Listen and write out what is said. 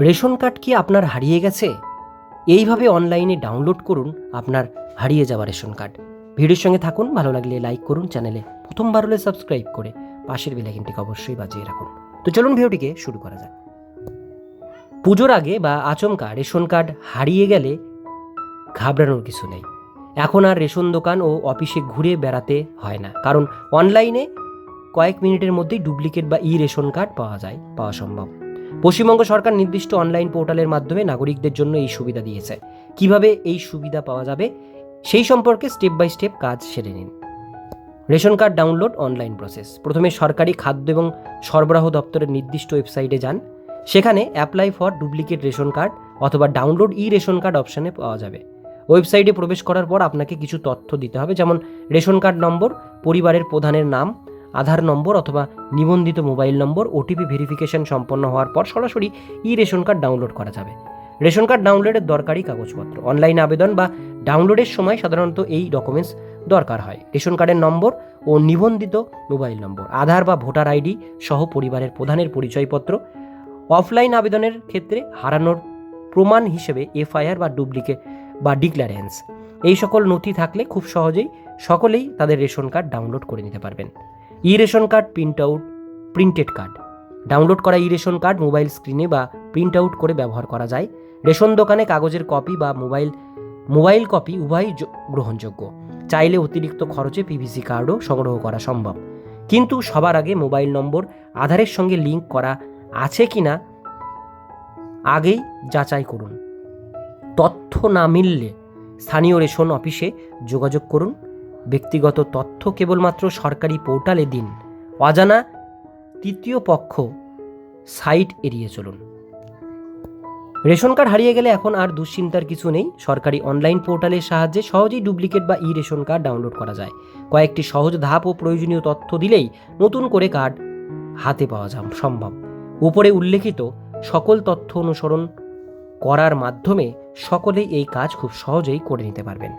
Ration card কি আপনার হারিয়ে গেছে? এইভাবে অনলাইনে ডাউনলোড করুন আপনার হারিয়ে যাওয়া রেশন কার্ড। ভিডিওর সঙ্গে থাকুন, ভালো লাগলে লাইক করুন, চ্যানেলে প্রথমবার হলে সাবস্ক্রাইব করে পাশের বেলাইকিনটিকে অবশ্যই বাজিয়ে রাখুন। তো চলুন ভিডিওটিকে শুরু করা যাক। পুজোর আগে বা আচমকা রেশন কার্ড হারিয়ে গেলে ঘাবড়ানোর কিছু নেই। এখন আর রেশন দোকান ও অফিসে ঘুরে বেড়াতে হয় না। কারণ অনলাইনে কয়েক মিনিটের মধ্যেই ডুপ্লিকেট বা ই রেশন কার্ড পাওয়া যায়, পাওয়া সম্ভব। পশ্চিমবঙ্গ সরকার নির্দিষ্ট অনলাইন পোর্টালের মাধ্যমে নাগরিকদের জন্য এই সুবিধা দিয়েছে। কীভাবে এই সুবিধা পাওয়া যাবে? সেই সম্পর্কে স্টেপ বাই স্টেপ কাজ সেরে নিন। Ration card download online process. প্রথমে সরকারি খাদ্য এবং সরবরাহ দপ্তরের নির্দিষ্ট ওয়েবসাইটে যান। সেখানে apply for duplicate ration card অথবা ডাউনলোড ই রেশন কার্ড অপশানে পাওয়া যাবে। ওয়েবসাইটে প্রবেশ করার পর আপনাকে কিছু তথ্য দিতে হবে, যেমন রেশন কার্ড নম্বর, পরিবারের প্রধানের নাম আধার নম্বর অথবা নিবন্ধিত মোবাইল নম্বর ওটিপি ভেরিফিকেশন সম্পন্ন হওয়ার পর সরাসরি ই রেশন কার্ড ডাউনলোড করা যাবে। রেশন কার্ড ডাউনলোডের দরকারি কাগজপত্র, অনলাইন আবেদন বা ডাউনলোডের সময় সাধারণত এই ডকুমেন্টস দরকার হয়। রেশন কার্ডের নম্বর ও নিবন্ধিত মোবাইল নম্বর, আধার বা ভোটার আইডি সহ পরিবারের প্রধানের পরিচয়পত্র, অফলাইন আবেদনের ক্ষেত্রে হারানোর প্রমাণ হিসেবে এফআইআর বা ডুপ্লিকেট বা ডিক্লারেন্স। এই সকল নথি থাকলে খুব সহজেই সকলেই তাদের রেশন কার্ড ডাউনলোড করে নিতে পারবেন। E ration card print out printed card download করা ই রেশন কার্ড মোবাইল স্ক্রিনে বা প্রিন্ট আউট করে ব্যবহার করা যায়। রেশন দোকানে কাগজের কপি বা মোবাইল মোবাইল কপি উভয়ই গ্রহণযোগ্য। চাইলে অতিরিক্ত খরচে পিভিসি কার্ডও সংগ্রহ করা সম্ভব। কিন্তু সবার আগে মোবাইল নম্বর, আধারের সঙ্গে লিঙ্ক করা আছে কি না, আগেই যাচাই করুন। তথ্য না মিললে স্থানীয় রেশন অফিসে যোগাযোগ করুন। ব্যক্তিগত তথ্য কেবলমাত্র সরকারি পোর্টালে দিন। অজানা তৃতীয় পক্ষ সাইট এড়িয়ে চলুন। রেশন কার্ড হারিয়ে গেলে এখন আর দুশ্চিন্তার কিছু নেই। সরকারি অনলাইন পোর্টালের সাহায্যে সহজেই ডুপ্লিকেট বা ই রেশন কার্ড ডাউনলোড করা যায়। কয়েকটি সহজ ধাপ ও প্রয়োজনীয় তথ্য দিলেই নতুন করে কার্ড হাতে পাওয়া যা সম্ভব। উপরে উল্লেখিত সকল তথ্য অনুসরণ করার মাধ্যমে সকলেই এই কাজ খুব সহজেই করে নিতে পারবেন।